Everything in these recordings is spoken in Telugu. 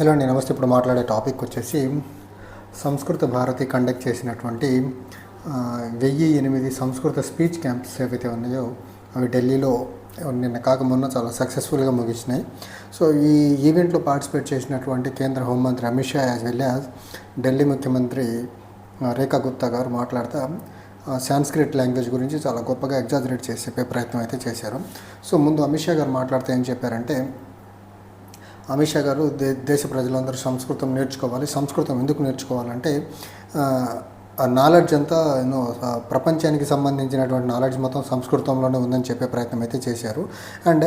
హలో అండి నమస్తే. ఇప్పుడు మాట్లాడే టాపిక్ వచ్చేసి సంస్కృత భారతి కండక్ట్ చేసినటువంటి వెయ్యి ఎనిమిది సంస్కృత స్పీచ్ క్యాంప్స్ ఏవైతే ఉన్నాయో అవి ఢిల్లీలో నిన్న కాక మొన్న చాలా సక్సెస్ఫుల్గా ముగిసినాయి. సో ఈ ఈవెంట్లో పార్టిసిపేట్ చేసినటువంటి కేంద్ర హోంమంత్రి Amit Shah as well as Delhi ముఖ్యమంత్రి రేఖా గుప్తా గారు మాట్లాడుతూ సాంస్క్రిట్ లాంగ్వేజ్ గురించి చాలా గొప్పగా ఎగ్జాజరేట్ చేసే ప్రయత్నం అయితే చేశారు. సో ముందు అమిత్ షా గారు మాట్లాడితే ఏం చెప్పారంటే అమిత్ షా గారు దే దేశ ప్రజలందరూ సంస్కృతం నేర్చుకోవాలి సంస్కృతం ఎందుకు నేర్చుకోవాలంటే ఆ నాలెడ్జ్ అంతా యూనో ప్రపంచానికి సంబంధించినటువంటి నాలెడ్జ్ మొత్తం సంస్కృతంలోనే ఉందని చెప్పే ప్రయత్నం అయితే చేశారు. అండ్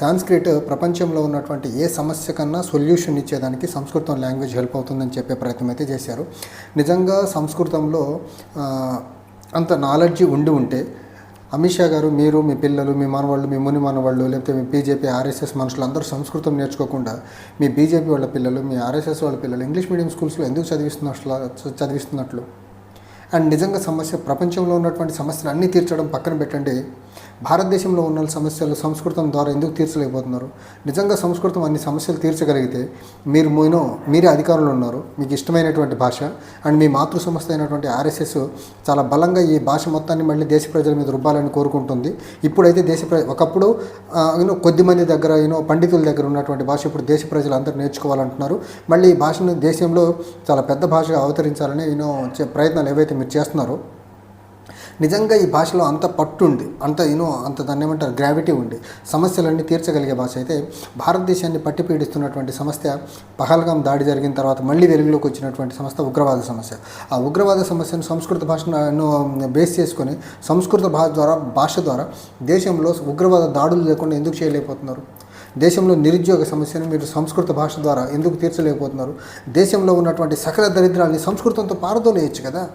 సాంస్క్రిట్ ప్రపంచంలో ఉన్నటువంటి ఏ సమస్య కన్నా సొల్యూషన్ ఇచ్చేదానికి సంస్కృతం లాంగ్వేజ్ హెల్ప్ అవుతుందని చెప్పే ప్రయత్నం అయితే చేశారు. నిజంగా సంస్కృతంలో అంత నాలెడ్జ్ ఉండి ఉంటే అమిత్ షా గారు మీరు మీ పిల్లలు మీ మనవాళ్ళు మీ ముని మనవాళ్ళు లేకపోతే మీ బీజేపీ ఆర్ఎస్ఎస్ మనుషులు అందరూ సంస్కృతం నేర్చుకోకుండా మీ బీజేపీ వాళ్ళ పిల్లలు మీ ఆర్ఎస్ఎస్ వాళ్ళ పిల్లలు ఇంగ్లీష్ మీడియం స్కూల్స్లో ఎందుకు చదివిస్తున్నట్లు చదివిస్తున్నట్లు? అండ్ నిజంగా సమస్య ప్రపంచంలో ఉన్నటువంటి సమస్యలు అన్నీ తీర్చడం పక్కన పెట్టండి. భారతదేశంలో ఉన్న సమస్యలు సంస్కృతం ద్వారా ఎందుకు తీర్చలేకపోతున్నారు? నిజంగా సంస్కృతం అన్ని సమస్యలు తీర్చగలిగితే మీరు మీనో మీరే అధికారులు ఉన్నారు మీకు ఇష్టమైనటువంటి భాష అండ్ మీ మాతృ సంస్థ అయినటువంటి ఆర్ఎస్ఎస్ చాలా బలంగా ఈ భాష మొత్తాన్ని మళ్ళీ దేశ ప్రజల మీద రుబ్బాలని కోరుకుంటుంది. ఇప్పుడైతే దేశ ప్ర ఒకప్పుడు యూనో కొద్ది మంది దగ్గర యూనో పండితుల దగ్గర ఉన్నటువంటి భాష ఇప్పుడు దేశ ప్రజలు అందరూ నేర్చుకోవాలంటున్నారు. మళ్ళీ ఈ భాషను దేశంలో చాలా పెద్ద భాషగా అవతరించాలని యూనో చే- ప్రయత్నాలు ఏవైతే మీరు చేస్తున్నారో నిజంగా ఈ భాషలో అంత పట్టు ఉంది అంత యూనో అంత దాన్ని ఏమంటారు గ్రావిటీ ఉంది. సమస్యలన్నీ తీర్చగలిగే భాష అయితే భారతదేశాన్ని పట్టి పీడిస్తున్నటువంటి సమస్య పహల్గాం దాడి జరిగిన తర్వాత మళ్ళీ వెలుగులోకి వచ్చినటువంటి సమస్య ఉగ్రవాద సమస్య. ఆ ఉగ్రవాద సమస్యను సంస్కృత భాషను బేస్ చేసుకొని సంస్కృత భాష ద్వారా భాష ద్వారా దేశంలో ఉగ్రవాద దాడులు లేకుండా ఎందుకు చేయలేకపోతున్నారు? దేశంలో నిరుద్యోగ సమస్యను మీరు సంస్కృత భాష ద్వారా ఎందుకు తీర్చలేకపోతున్నారు? దేశంలో ఉన్నటువంటి సకల దరిద్రాల్ని సంస్కృతంతో పారదోలేయచ్చు కదా?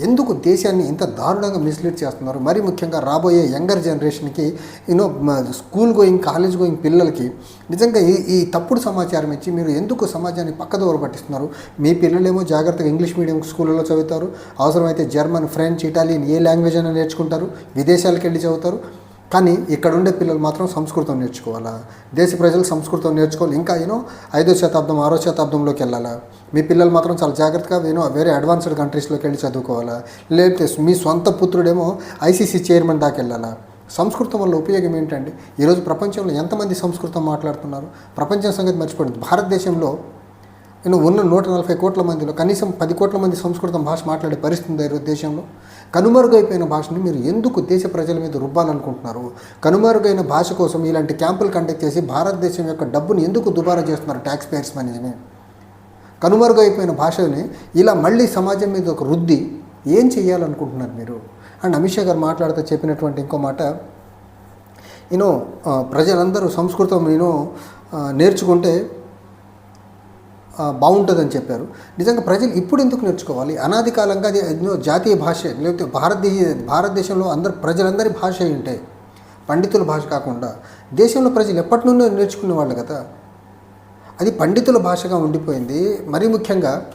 ఎందుకు దేశాన్ని ఇంత దారుణంగా మిస్లీడ్ చేస్తున్నారు? మరి ముఖ్యంగా రాబోయే యంగర్ జనరేషన్కి you know school going college going పిల్లలకి నిజంగా ఈ ఈ తప్పుడు సమాచారం ఇచ్చి మీరు ఎందుకు సమాజాన్ని పక్కదోవ పట్టిస్తున్నారు? మీ పిల్లలేమో జాగ్రత్తగా ఇంగ్లీష్ మీడియం స్కూళ్ళలో చదువుతారు. అవసరమైతే జర్మన్ ఫ్రెంచ్ ఇటాలియన్ ఏ లాంగ్వేజ్ అయినా నేర్చుకుంటారు. విదేశాలకు వెళ్ళి చదువుతారు. కానీ ఇక్కడ ఉండే పిల్లలు మాత్రం సంస్కృతం నేర్చుకోవాలా? దేశ ప్రజలు సంస్కృతం నేర్చుకోవాలి. ఇంకా యూనో ఐదో శతాబ్దం ఆరో శతాబ్దంలోకి వెళ్ళాలా? మీ పిల్లలు మాత్రం చాలా జాగ్రత్తగా నేను వేరే అడ్వాన్స్డ్ కంట్రీస్లోకి వెళ్ళి చదువుకోవాలా? లేకపోతే మీ సొంత పుత్రుడేమో ఐసీసీ చైర్మన్ దాకా వెళ్ళాలా? సంస్కృతం వల్ల ఉపయోగం ఏంటండి? ఈరోజు ప్రపంచంలో ఎంతమంది సంస్కృతం మాట్లాడుతున్నారు? ప్రపంచం సంగతి మర్చిపోయింది భారతదేశంలో నేను ఉన్న నూట నలభై కోట్ల మందిలో కనీసం పది కోట్ల మంది సంస్కృతం భాష మాట్లాడే పరిస్థితి ఉంది ఈరోజు దేశంలో. కనుమరుగైపోయిన భాషని మీరు ఎందుకు దేశ ప్రజల మీద రుబ్బాలనుకుంటున్నారు? కనుమరుగైన భాష కోసం ఇలాంటి క్యాంపులు కండక్ట్ చేసి భారతదేశం యొక్క డబ్బును ఎందుకు దుబారా చేస్తున్నారు ట్యాక్స్ పేయర్స్ మనీని కనుమరుగైపోయిన భాషని ఇలా మళ్ళీ సమాజం మీద ఒక రుద్ది ఏం చేయాలనుకుంటున్నారు మీరు? అండ్ అమిత్ షా గారు మాట్లాడుతూ చెప్పినటువంటి ఇంకో మాట యూనో ప్రజలందరూ సంస్కృతం నేను నేర్చుకుంటే బాగుంటుందని చెప్పారు. నిజంగా ప్రజలు ఇప్పుడు ఎందుకు నేర్చుకోవాలి? అనాది కాలంగా అది ఎన్నో జాతీయ భాష లేకపోతే భారతదేశ భారతదేశంలో అందరు ప్రజలందరి భాష ఉంటాయి పండితుల భాష కాకుండా దేశంలో ప్రజలు ఎప్పటి నుండో నేర్చుకునే వాళ్ళు కదా. అది పండితుల భాషగా ఉండిపోయింది. మరీ ముఖ్యంగా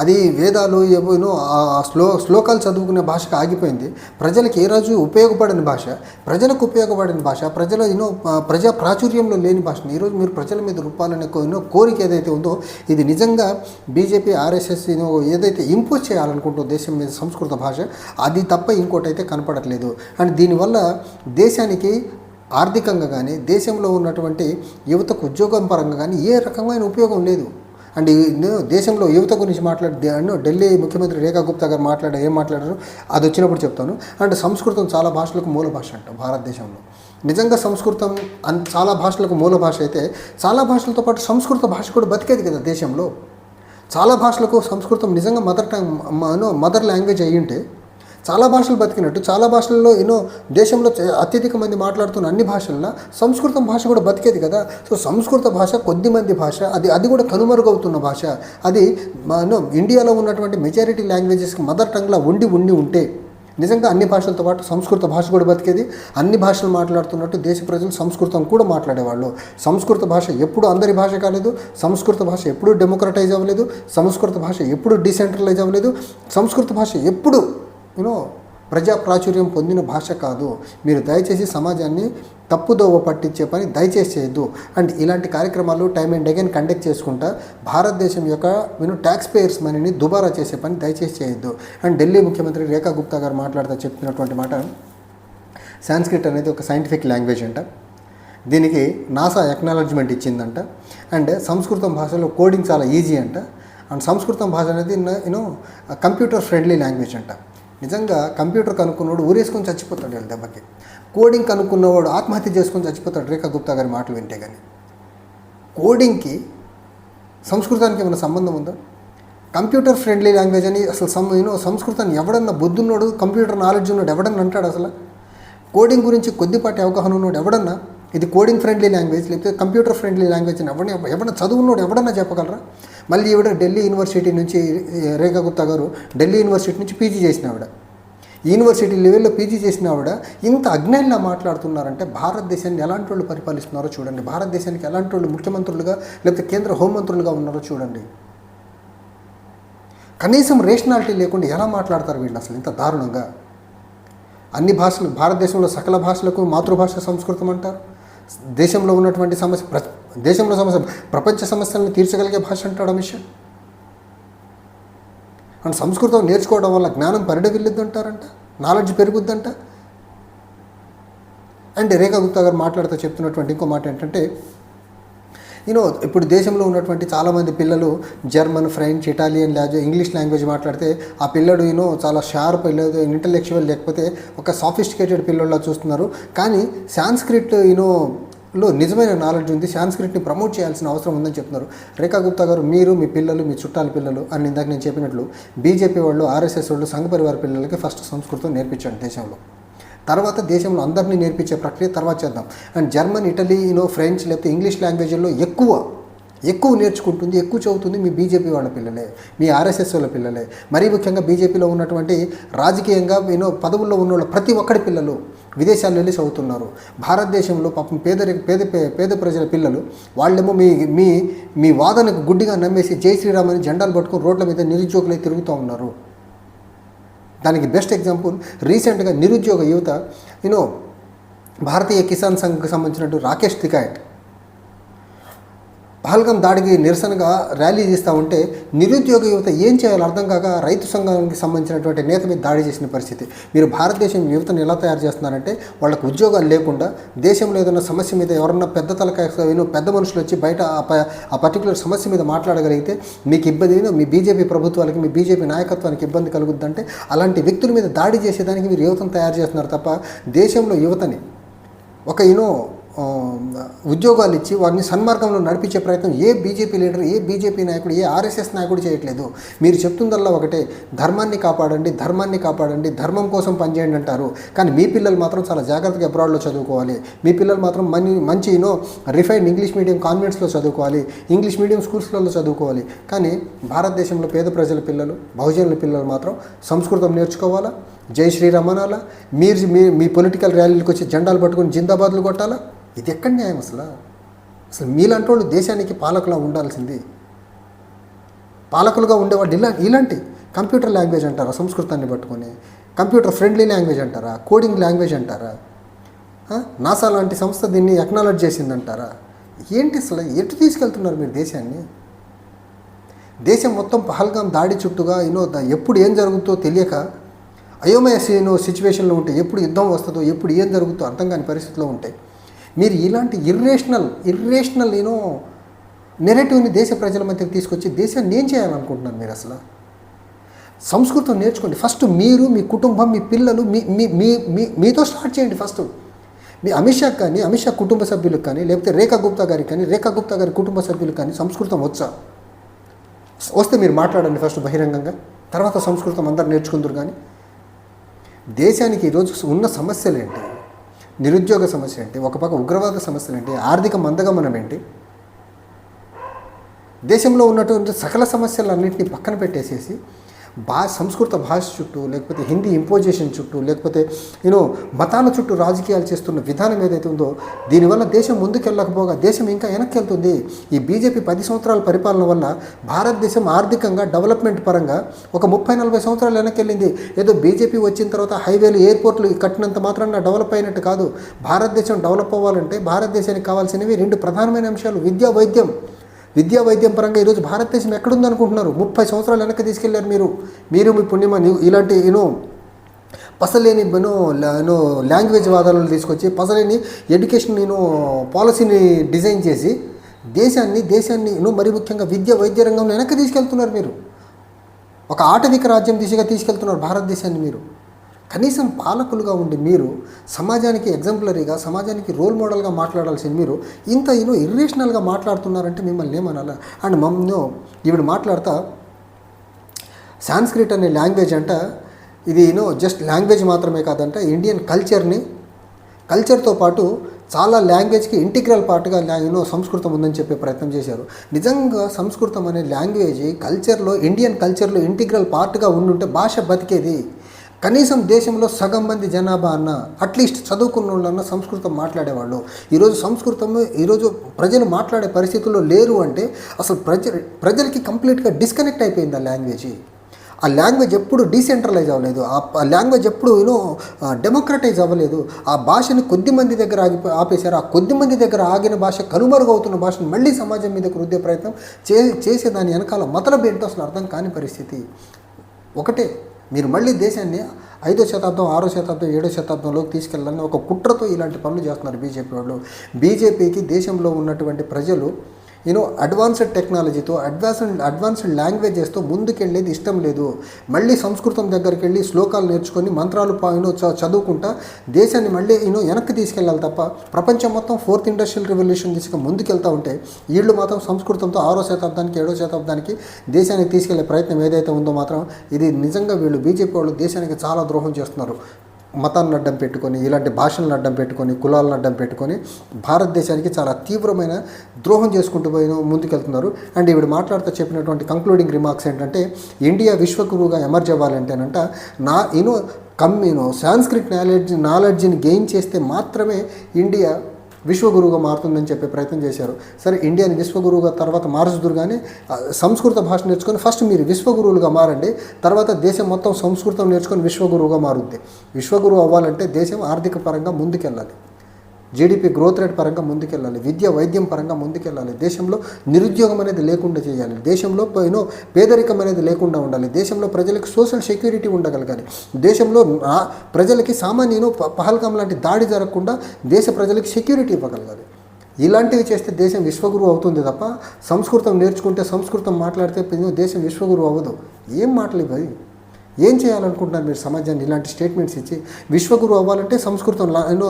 అది వేదాలు ఏవోనో ఆ శ్లో శ్లోకాలు చదువుకునే భాషకు ఆగిపోయింది. ప్రజలకు ఏ రోజు ఉపయోగపడని భాష? ప్రజలకు ఉపయోగపడని భాష? ప్రజల ఎన్నో ప్రజా ప్రాచుర్యంలో లేని భాషను? ఈరోజు మీరు ప్రజల మీద రూపాలనే ఎన్నో కోరిక ఏదైతే ఉందో ఇది నిజంగా బీజేపీ ఆర్ఎస్ఎస్ ఏదైతే ఇంపోజ్ చేయాలనుకుంటుందో దేశం మీద సంస్కృత భాష అది తప్ప ఇంకోటి అయితే కనపడట్లేదు. అండ్ దీనివల్ల దేశానికి ఆర్థికంగా కానీ దేశంలో ఉన్నటువంటి యువతకు ఉద్యోగం పరంగా కానీ ఏ రకమైన ఉపయోగం లేదు. అండ్ ఈ దేశంలో యువత గురించి మాట్లాడి అండ్ ఢిల్లీ ముఖ్యమంత్రి రేఖా గుప్తా గారు మాట్లాడారు ఏం మాట్లాడారు అది వచ్చినప్పుడు చెప్తాను. అండ్ సంస్కృతం చాలా భాషలకు మూల భాష అంట భారతదేశంలో. నిజంగా సంస్కృతం అన్ చాలా భాషలకు మూల భాష అయితే చాలా భాషలతో పాటు సంస్కృత భాష కూడా బతికేది కదా దేశంలో. చాలా భాషలకు సంస్కృతం నిజంగా మదర్ టంగ్ మదర్ లాంగ్వేజ్ అయ్యి ఉంటే చాలా భాషలు బతికినట్టు చాలా భాషల్లో ఎన్నో దేశంలో అత్యధిక మంది మాట్లాడుతున్న అన్ని భాషల్లో సంస్కృతం భాష కూడా బతికేది కదా. సో సంస్కృత భాష కొద్ది మంది భాష అది అది కూడా కనుమరుగవుతున్న భాష. అది మనం ఇండియాలో ఉన్నటువంటి మెజారిటీ లాంగ్వేజెస్కి మదర్ టంగ్లా ఉండి ఉండి ఉంటే నిజంగా అన్ని భాషలతో పాటు సంస్కృత భాష కూడా బతికేది. అన్ని భాషలు మాట్లాడుతున్నట్టు దేశ ప్రజలు సంస్కృతం కూడా మాట్లాడేవాళ్ళు. సంస్కృత భాష ఎప్పుడు అందరి భాష కాలేదు. సంస్కృత భాష ఎప్పుడు డెమోక్రటైజ్ అవ్వలేదు. సంస్కృత భాష ఎప్పుడు డీసెంట్రలైజ్ అవ్వలేదు. సంస్కృత భాష ఎప్పుడు యూనో ప్రజా ప్రాచుర్యం పొందిన భాష కాదు. మీరు దయచేసి సమాజాన్ని తప్పుదోవ పట్టించే పని దయచేసి చేయొద్దు అండ్ ఇలాంటి కార్యక్రమాలు టైం అండ్ అగైన్ కండక్ట్ చేసుకుంటా భారతదేశం యొక్క మీరు ట్యాక్స్ పేయర్స్ మనీని దుబారా చేసే పని దయచేసి చేయొద్దు అండ్ ఢిల్లీ ముఖ్యమంత్రి రేఖా గుప్తా గారు మాట్లాడుతూ చెప్తున్నటువంటి మాట సాంస్క్రిట్ అనేది ఒక సైంటిఫిక్ లాంగ్వేజ్ అంట. దీనికి నాసా ఎక్నాలజ్మెంట్ ఇచ్చిందంట. అండ్ సంస్కృతం భాషలో కోడింగ్ చాలా ఈజీ అంట. అండ్ సంస్కృతం భాష అనేది యూనో కంప్యూటర్ ఫ్రెండ్లీ లాంగ్వేజ్ అంట. నిజంగా కంప్యూటర్ కనుక్కున్నవాడు ఊరేసుకొని చచ్చిపోతాడు వీళ్ళ దెబ్బకి. కోడింగ్ కనుక్కున్నవాడు ఆత్మహత్య చేసుకొని చచ్చిపోతాడు రేఖా గుప్తా గారి మాటలు వింటే కానీ కోడింగ్కి సంస్కృతానికి ఏమైనా సంబంధం ఉందా? కంప్యూటర్ ఫ్రెండ్లీ లాంగ్వేజ్ అని అసలు సమ్ యూనో సంస్కృతాన్ని ఎవడన్నా బుద్ధున్నాడు కంప్యూటర్ నాలెడ్జ్ ఉన్నాడు ఎవడన్నా అంటాడు అసలు? కోడింగ్ గురించి కొద్దిపాటి అవగాహన ఉన్నాడు ఎవడన్నా? ఇది కోడింగ్ ఫ్రెండ్లీ లాంగ్వేజ్ లేకపోతే కంప్యూటర్ ఫ్రెండ్లీ లాంగ్వేజ్ అని ఎవరిని ఎవరైనా చదువున్నాడు ఎవడన్నా చెప్పగలరా? మళ్ళీ ఈవిడ ఢిల్లీ యూనివర్సిటీ నుంచి రేఖా గుప్తా గారు ఢిల్లీ యూనివర్సిటీ నుంచి పీజీ చేసిన ఆవిడ. యూనివర్సిటీ లెవెల్లో పీజీ చేసిన ఆవిడ ఇంత అజ్ఞానంగా మాట్లాడుతున్నారంటే భారతదేశాన్ని ఎలాంటి వాళ్ళు పరిపాలిస్తున్నారో చూడండి. భారతదేశానికి ఎలాంటి వాళ్ళు ముఖ్యమంత్రులుగా లేకపోతే కేంద్ర హోంమంత్రులుగా ఉన్నారో చూడండి. కనీసం రేషనాలిటీ లేకుండా ఎలా మాట్లాడతారు వీళ్ళు అసలు ఇంత దారుణంగా? అన్ని భాషలు భారతదేశంలో సకల భాషలకు మాతృభాష సంస్కృతం అంటారు. దేశంలో ఉన్నటువంటి సమస్య ప్ర దేశంలో సమస్య ప్రపంచ సమస్యలను తీర్చగలిగే భాష అంటాడు అమిత్ షా అండ్ సంస్కృతం నేర్చుకోవడం వల్ల జ్ఞానం పరిడవిల్లుద్ది నాలెడ్జ్ పెరుగుద్దంట? అండ్ రేఖా గుప్తా గారు మాట్లాడుతూ చెప్తున్నటువంటి ఇంకో మాట ఏంటంటే యూనో ఇప్పుడు దేశంలో ఉన్నటువంటి చాలామంది పిల్లలు German French Italian language English language మాట్లాడితే ఆ పిల్లడు యూనో చాలా షార్ప్ లేదు ఇంటలెక్చువల్ లేకపోతే ఒక సాఫిస్టికేటెడ్ పిల్లల్లా చూస్తున్నారు. కానీ సాంస్క్రిట్ యూనో లో నిజమైన నాలెడ్జ్ ఉంది. సాంస్క్రిట్ని ప్రమోట్ చేయాల్సిన అవసరం ఉందని చెప్తున్నారు. రేఖా గుప్తా గారు మీరు మీ పిల్లలు మీ చుట్టాల పిల్లలు అని ఇందాక నేను చెప్పినట్లు బీజేపీ వాళ్ళు ఆర్ఎస్ఎస్ వాళ్ళు సంఘ పరివార పిల్లలకి ఫస్ట్ సంస్కృతం నేర్పించండి దేశంలో. తర్వాత దేశంలో అందరినీ నేర్పించే ప్రక్రియ తర్వాత చేద్దాం. And German Italy you know French లేకపోతే ఇంగ్లీష్ లాంగ్వేజ్లో ఎక్కువ ఎక్కువ నేర్చుకుంటుంది ఎక్కువ చదువుతుంది మీ బీజేపీ వాళ్ళ పిల్లలే మీ ఆర్ఎస్ఎస్ వాళ్ళ పిల్లలే. మరీ ముఖ్యంగా బీజేపీలో ఉన్నటువంటి రాజకీయంగా యూనో పదవుల్లో ఉన్న వాళ్ళ ప్రతి ఒక్కడి పిల్లలు విదేశాల్లో వెళ్ళి చదువుతున్నారు. భారతదేశంలో పాపం పేదరి పేద పే- పేద ప్రజల పిల్లలు వాళ్ళేమో మీ మీ మీ వాదనకు గుడ్డిగా నమ్మేసి జై శ్రీరామ్ అని జెండాలు పట్టుకొని రోడ్ల మీద నిరుద్యోగులై తిరుగుతూ ఉన్నారు. దానికి బెస్ట్ ఎగ్జాంపుల్ రీసెంట్గా నిరుద్యోగ యువత యూనో భారతీయ కిసాన్ సంఘ్కి సంబంధించినట్టు రాకేష్ తికాయట్ పహల్గం దాడికి నిరసనగా ర్యాలీ చేస్తూ ఉంటే నిరుద్యోగ యువత ఏం చేయాలో అర్థం కాక రైతు సంఘానికి సంబంధించినటువంటి నేత మీద దాడి చేసిన పరిస్థితి. మీరు భారతదేశం యువతను ఎలా తయారు చేస్తున్నారంటే వాళ్ళకు ఉద్యోగాలు లేకుండా దేశంలో ఏదైనా సమస్య మీద ఎవరన్నా పెద్ద తలకాయ పెద్ద మనుషులు వచ్చి బయట ఆ పర్టికులర్ సమస్య మీద మాట్లాడగలిగితే మీకు ఇబ్బంది మీ బీజేపీ ప్రభుత్వాలకి మీ బీజేపీ నాయకత్వానికి ఇబ్బంది కలుగుద్దంటే అలాంటి వ్యక్తుల మీద దాడి చేసేదానికి మీరు యువతను తయారు చేస్తున్నారు తప్ప దేశంలో యువతని ఒక యూనో ఉద్యోగాలు ఇచ్చి వారిని సన్మార్గంలో నడిపించే ప్రయత్నం ఏ బీజేపీ లీడర్ ఏ బీజేపీ నాయకుడు ఏ ఆర్ఎస్ఎస్ నాయకుడు చేయట్లేదు. మీరు చెప్తుందల్లా ఒకటే ధర్మాన్ని కాపాడండి ధర్మాన్ని కాపాడండి ధర్మం కోసం పనిచేయండి అంటారు. కానీ మీ పిల్లలు మాత్రం చాలా జాగ్రత్తగా అబ్రాడ్లో చదువుకోవాలి. మీ పిల్లలు మాత్రం మని మంచి you know refined English medium కాన్వెంట్స్లో చదువుకోవాలి. ఇంగ్లీష్ మీడియం స్కూల్స్లలో చదువుకోవాలి. కానీ భారతదేశంలో పేద ప్రజల పిల్లలు బహుజనుల పిల్లలు మాత్రం సంస్కృతం నేర్చుకోవాలా? జై శ్రీరామ్ అనాలా మీరు మీ మీ పొలిటికల్ ర్యాలీలకు వచ్చి జెండాలు పట్టుకొని జిందాబాద్లు కొట్టాలా? ఇది ఎక్కడ న్యాయం అసలు? అసలు మీలాంటి వాళ్ళు దేశానికి పాలకులా ఉండాల్సింది. పాలకులుగా ఉండేవాళ్ళు ఇలా ఇలాంటి కంప్యూటర్ లాంగ్వేజ్ అంటారా సంస్కృతాన్ని పట్టుకొని? కంప్యూటర్ ఫ్రెండ్లీ లాంగ్వేజ్ అంటారా? కోడింగ్ లాంగ్వేజ్ అంటారా? నాసా లాంటి సంస్థ దీన్ని ఎక్నాలజ్ చేసిందంటారా? ఏంటి అసలు? ఎటు తీసుకెళ్తున్నారు మీరు దేశాన్ని? దేశం మొత్తం పహల్గాం దాడి చుట్టూగా యూనో ఎప్పుడు ఏం జరుగుతుందో తెలియక అయోమయ యూనో సిచ్యువేషన్లో ఉంటే ఎప్పుడు యుద్ధం వస్తుందో ఎప్పుడు ఏం జరుగుతుందో అర్థం కాని పరిస్థితిలో ఉంటాయి మీరు ఇలాంటి ఇర్రేషనల్ ఇర్రేషనల్ నేను నెరేటివ్ని దేశ ప్రజల మధ్యకి తీసుకొచ్చి దేశాన్ని ఏం చేయాలనుకుంటున్నాను మీరు అసలు? సంస్కృతం నేర్చుకోండి. ఫస్ట్ మీరు మీ కుటుంబం మీ పిల్లలు మీ మీ మీ మీ- మీతో స్టార్ట్ చేయండి ఫస్ట్. మీ అమిత్ షా కానీ అమిత్ షా కుటుంబ సభ్యులకు కానీ లేకపోతే రేఖా గుప్తా గారికి కానీ రేఖా గుప్తా గారి కుటుంబ సభ్యులకు కానీ సంస్కృతం వచ్చా? వస్తే మీరు మాట్లాడండి ఫస్ట్ బహిరంగంగా. తర్వాత సంస్కృతం అందరు నేర్చుకుందరు కానీ. దేశానికి ఈరోజు ఉన్న సమస్యలు ఏంటి? నిరుద్యోగ సమస్య ఏంటి? ఒక పక్క ఉగ్రవాద సమస్యలు ఏంటి? ఆర్థిక మందగమనం ఏంటి? దేశంలో ఉన్నటువంటి సకల సమస్యలన్నింటినీ పక్కన పెట్టేసేసి భా సంస్కృత భాష చుట్టూ లేకపోతే హిందీ ఇంపోజిషన్ చుట్టూ లేకపోతే యూనో మతాల చుట్టూ రాజకీయాలు చేస్తున్న విధానం ఏదైతే ఉందో దీనివల్ల దేశం ముందుకెళ్ళకపోగా దేశం ఇంకా వెనక్కి వెళ్తుంది ఈ బీజేపీ పది సంవత్సరాల పరిపాలన వల్ల భారతదేశం ఆర్థికంగా డెవలప్మెంట్ పరంగా ఒక ముప్పై నలభై సంవత్సరాలు వెనక్కి వెళ్ళింది ఏదో బీజేపీ వచ్చిన తర్వాత హైవేలు ఎయిర్పోర్ట్లు కట్టినంత మాత్రాన డెవలప్ అయినట్టు కాదు. భారతదేశం డెవలప్ అవ్వాలంటే భారతదేశానికి కావాల్సినవి రెండు ప్రధానమైన అంశాలు విద్యా వైద్యం. విద్యా వైద్యం పరంగా ఈరోజు భారతదేశం ఎక్కడుందనుకుంటున్నారు? ముప్పై సంవత్సరాలు వెనక్కి తీసుకెళ్ళారు మీరు. మీరు మీ పుణ్యమ? ఇలాంటి యూనో పసలేని నేను యూనో లాంగ్వేజ్ వాదాలను తీసుకొచ్చి పసలేని ఎడ్యుకేషన్ నేను పాలసీని డిజైన్ చేసి దేశాన్ని దేశాన్ని యూనో మరి ముఖ్యంగా విద్య వైద్య రంగంలో వెనక్కి తీసుకెళ్తున్నారు మీరు. ఒక ఆటవిక రాజ్యం దిశగా తీసుకెళ్తున్నారు భారతదేశాన్ని మీరు. కనీసం పాలకులుగా ఉండి మీరు సమాజానికి ఎగ్జాంపులరీగా సమాజానికి రోల్ మోడల్గా మాట్లాడాల్సిన మీరు ఇంత యూనో ఇర్రేషనల్గా మాట్లాడుతున్నారంటే మిమ్మల్ని ఏమనాలా? అండ్ మమ్మల్ని ఈవిడ మాట్లాడతా సాంస్క్రిట్ అనే లాంగ్వేజ్ అంట ఇది యూనో జస్ట్ లాంగ్వేజ్ మాత్రమే కాదంట ఇండియన్ కల్చర్ని కల్చర్తో పాటు చాలా లాంగ్వేజ్కి ఇంటిగ్రల్ పార్ట్గా యూనో సంస్కృతం ఉందని చెప్పే ప్రయత్నం చేశారు. నిజంగా సంస్కృతం అనే లాంగ్వేజ్ కల్చర్లో ఇండియన్ కల్చర్లో ఇంటిగ్రల్ పార్ట్గా ఉండుంటే భాష బతికేది. కనీసం దేశంలో సగం మంది జనాభా అన్న అట్లీస్ట్ చదువుకున్న వాళ్ళన్న సంస్కృతం మాట్లాడేవాళ్ళు. ఈరోజు సంస్కృతం ఈరోజు ప్రజలు మాట్లాడే పరిస్థితుల్లో లేరు అంటే అసలు ప్రజ ప్రజలకి కంప్లీట్గా డిస్కనెక్ట్ అయిపోయింది ఆ లాంగ్వేజ్. ఆ లాంగ్వేజ్ ఎప్పుడు డీసెంట్రలైజ్ అవ్వలేదు. ఆ లాంగ్వేజ్ ఎప్పుడు యూనో డెమోక్రటైజ్ అవ్వలేదు. ఆ భాషని కొద్ది మంది దగ్గర ఆగి ఆపేశారు. ఆ కొద్ది మంది దగ్గర ఆగిన భాష కనుమరుగవుతున్న భాషను మళ్ళీ సమాజం మీదకు రుద్దే ప్రయత్నం చే చేసే దాని వెనకాల మతలబు ఏంటో అసలు అర్థం కాని పరిస్థితి. ఒకటే మీరు మళ్ళీ దేశాన్ని ఐదో శతాబ్దం ఆరో శతాబ్దం ఏడో శతాబ్దంలోకి తీసుకెళ్ళాలని ఒక కుట్రతో ఇలాంటి పనులు చేస్తున్నారు బీజేపీ వాళ్ళు. బీజేపీకి దేశంలో ఉన్నటువంటి ప్రజలు యూనో అడ్వాన్స్డ్ టెక్నాలజీతో అడ్వాన్స్డ్ అడ్వాన్స్డ్ లాంగ్వేజెస్తో ముందుకెళ్ళేది ఇష్టం లేదు. మళ్ళీ సంస్కృతం దగ్గరికి వెళ్ళి శ్లోకాలు నేర్చుకొని మంత్రాలు యూనో చదువుకుంటా దేశాన్ని మళ్ళీ యూనో వెనక్కి తీసుకెళ్ళాలి తప్ప ప్రపంచం మొత్తం ఫోర్త్ ఇండస్ట్రియల్ రెవల్యూషన్ దిశగా ముందుకెళ్తూ ఉంటే వీళ్ళు మాత్రం సంస్కృతంతో ఆరో శతాబ్దానికి ఏడో శతాబ్దానికి దేశానికి తీసుకెళ్ళే ప్రయత్నం ఏదైతే ఉందో మాత్రం ఇది నిజంగా వీళ్ళు బీజేపీ వాళ్ళు దేశానికి చాలా ద్రోహం చేస్తున్నారు. మతాన్ని అడ్డం పెట్టుకొని ఇలాంటి భాషలను అడ్డం పెట్టుకొని కులాలను అడ్డం పెట్టుకొని భారతదేశానికి చాలా తీవ్రమైన ద్రోహం చేసుకుంటూ పోయిన ముందుకెళ్తున్నారు. అండ్ ఈవిడ మాట్లాడుతూ చెప్పినటువంటి కంక్లూడింగ్ రిమార్క్స్ ఏంటంటే ఇండియా విశ్వగురువుగా ఎమర్జ్ అవ్వాలంటేనంట నా you know come you know Sanskrit knowledge నాలెడ్జ్ని గెయిన్ చేస్తే మాత్రమే ఇండియా విశ్వగురువుగా మారుతుందని చెప్పే ప్రయత్నం చేశారు. సరే ఇండియాని విశ్వగురువుగా తర్వాత మారుస్తురు కానీ సంస్కృత భాష నేర్చుకొని ఫస్ట్ మీరు విశ్వగురువులుగా మారండి తర్వాత దేశం మొత్తం సంస్కృతం నేర్చుకొని విశ్వగురువుగా మారుద్ది. విశ్వగురువు అవ్వాలంటే దేశం ఆర్థిక పరంగా ముందుకెళ్ళాలి. జీడిపి గ్రోత్ రేట్ పరంగా ముందుకెళ్ళాలి. విద్య వైద్యం పరంగా ముందుకెళ్ళాలి. దేశంలో నిరుద్యోగం అనేది లేకుండా చేయాలి. దేశంలో యూనో పేదరికం అనేది లేకుండా ఉండాలి. దేశంలో ప్రజలకు సోషల్ సెక్యూరిటీ ఉండగలగాలి. దేశంలో ప్రజలకి సామాన్యును పహల్కం లాంటి దాడి జరగకుండా దేశ ప్రజలకు సెక్యూరిటీ ఇవ్వగలగాలి. ఇలాంటివి చేస్తే దేశం విశ్వగురువు అవుతుంది తప్ప సంస్కృతం నేర్చుకుంటే సంస్కృతం మాట్లాడితే దేశం విశ్వగురువు అవ్వదు. ఏం మాటలు ఇవ్వయి ఏం చేయాలనుకుంటున్నారు మీరు సమాజాన్ని ఇలాంటి స్టేట్మెంట్స్ ఇచ్చి? విశ్వగురు అవ్వాలంటే సంస్కృతం ఎన్నో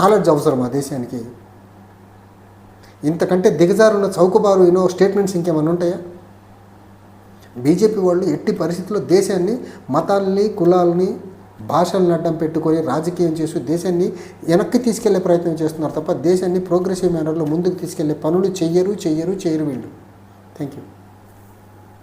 నాలెడ్జ్ అవసరం ఆ దేశానికి. ఇంతకంటే దిగజారున్న చౌకబారు ఎన్నో స్టేట్మెంట్స్ ఇంకేమైనా ఉంటాయా? బీజేపీ వాళ్ళు ఎట్టి పరిస్థితుల్లో దేశాన్ని మతాల్ని కులాలని భాషలను అడ్డం పెట్టుకొని రాజకీయం చేస్తూ దేశాన్ని వెనక్కి తీసుకెళ్ళే ప్రయత్నం చేస్తున్నారు తప్ప దేశాన్ని ప్రోగ్రెసివ్ మేనర్లో ముందుకు తీసుకెళ్ళే పనులు చెయ్యరు చెయ్యరు చేయరు వీళ్ళు. Thank you